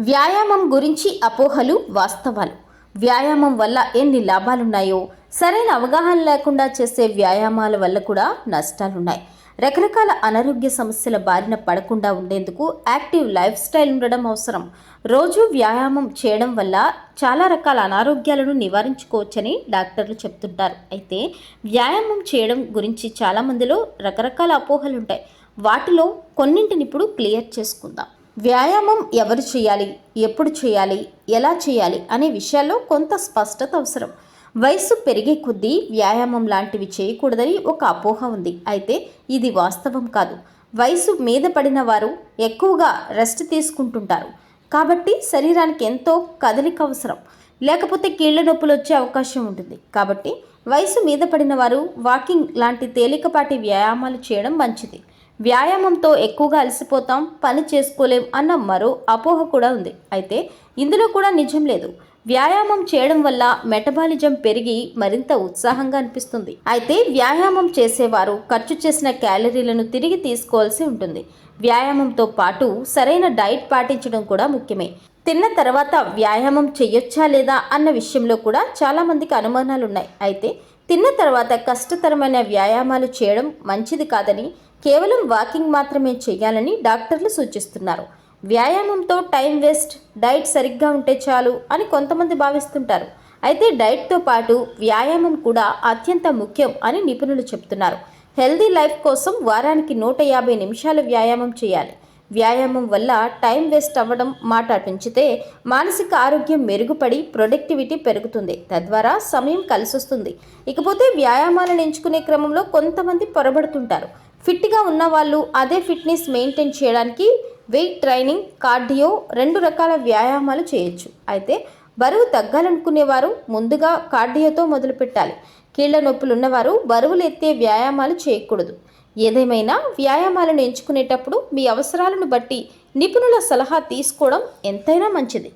వ్యాయామం గురించి అపోహలు వాస్తవాలు. వ్యాయామం వల్ల ఎన్ని లాభాలున్నాయో సరైన అవగాహన లేకుండా చేసే వ్యాయామాల వల్ల కూడా నష్టాలున్నాయి. రకరకాల అనారోగ్య సమస్యల బారిన పడకుండా ఉండేందుకు యాక్టివ్ లైఫ్ స్టైల్ ఉండడం అవసరం. రోజు వ్యాయామం చేయడం వల్ల చాలా రకాల అనారోగ్యాలను నివారించుకోవచ్చని డాక్టర్లు చెప్తుంటారు. అయితే వ్యాయామం చేయడం గురించి చాలామందిలో రకరకాల అపోహలు ఉంటాయి వాటిలో కొన్నింటిని ఇప్పుడు క్లియర్ చేసుకుందాం. వ్యాయామం ఎవరు చేయాలి? ఎప్పుడు చేయాలి? ఎలా చేయాలి? అనే విషయాల్లో కొంత స్పష్టత అవసరం. వయసు పెరిగే కొద్దీ వ్యాయామం లాంటివి చేయకూడదని ఒక అపోహ ఉంది. అయితే ఇది వాస్తవం కాదు. వయసు మీద పడిన వారు ఎక్కువగా రెస్ట్ తీసుకుంటుంటారు. కాబట్టి శరీరానికి ఎంతో కదలిక అవసరం. లేకపోతే కీళ్ళ నొప్పులు వచ్చే అవకాశం ఉంటుంది. కాబట్టి వయసు మీద పడిన వారు వాకింగ్ లాంటి తేలికపాటి వ్యాయామాలు చేయడం మంచిది. వ్యాయామంతో ఎక్కువగా అలసిపోతాం పని చేసుకోలేం అన్న మరో అపోహ కూడా ఉంది. అయితే ఇందులో కూడా నిజం లేదు. వ్యాయామం చేయడం వల్ల మెటబాలిజం పెరిగి మరింత ఉత్సాహంగా అనిపిస్తుంది. అయితే వ్యాయామం చేసేవారు ఖర్చు చేసిన క్యాలరీలను తిరిగి తీసుకోవాల్సి ఉంటుంది. వ్యాయామంతో పాటు సరైన డైట్ పాటించడం కూడా ముఖ్యమే. తిన్న తర్వాత వ్యాయామం చేయొచ్చా లేదా అన్న విషయంలో కూడా చాలామందికి అనుమానాలు ఉన్నాయి అయితే తిన్న తర్వాత కష్టతరమైన వ్యాయామాలు చేయడం మంచిది కాదని కేవలం వాకింగ్ మాత్రమే చేయాలని డాక్టర్లు సూచిస్తున్నారు. వ్యాయామంతో టైం వేస్ట్ డైట్ సరిగ్గా ఉంటే చాలు అని కొంతమంది భావిస్తుంటారు. అయితే డైట్తో పాటు వ్యాయామం కూడా అత్యంత ముఖ్యం అని నిపుణులు చెప్తున్నారు. హెల్దీ లైఫ్ కోసం వారానికి నూట యాభై నిమిషాలు వ్యాయామం చేయాలి. వ్యాయామం వల్ల టైం వేస్ట్ అవ్వడం మాట పెంచితే మానసిక ఆరోగ్యం మెరుగుపడి ప్రొడక్టివిటీ పెరుగుతుంది. తద్వారా సమయం కలిసొస్తుంది. ఇకపోతే వ్యాయామాలను ఎంచుకునే క్రమంలో కొంతమంది పొరబడుతుంటారు. ఫిట్గా ఉన్న వాళ్ళు అదే ఫిట్నెస్ మెయింటైన్ చేయడానికి వెయిట్ ట్రైనింగ్ కార్డియో రెండు రకాల వ్యాయామాలు చేయొచ్చు. అయితే బరువు తగ్గాలనుకునేవారు ముందుగా కార్డియోతో మొదలుపెట్టాలి కీళ్ళ నొప్పులు ఉన్నవారు బరువులు ఎత్తే వ్యాయామాలు చేయకూడదు. ఏదేమైనా వ్యాయామాలను ఎంచుకునేటప్పుడు మీ అవసరాలను బట్టి నిపుణుల సలహా తీసుకోవడం ఎంతైనా మంచిది.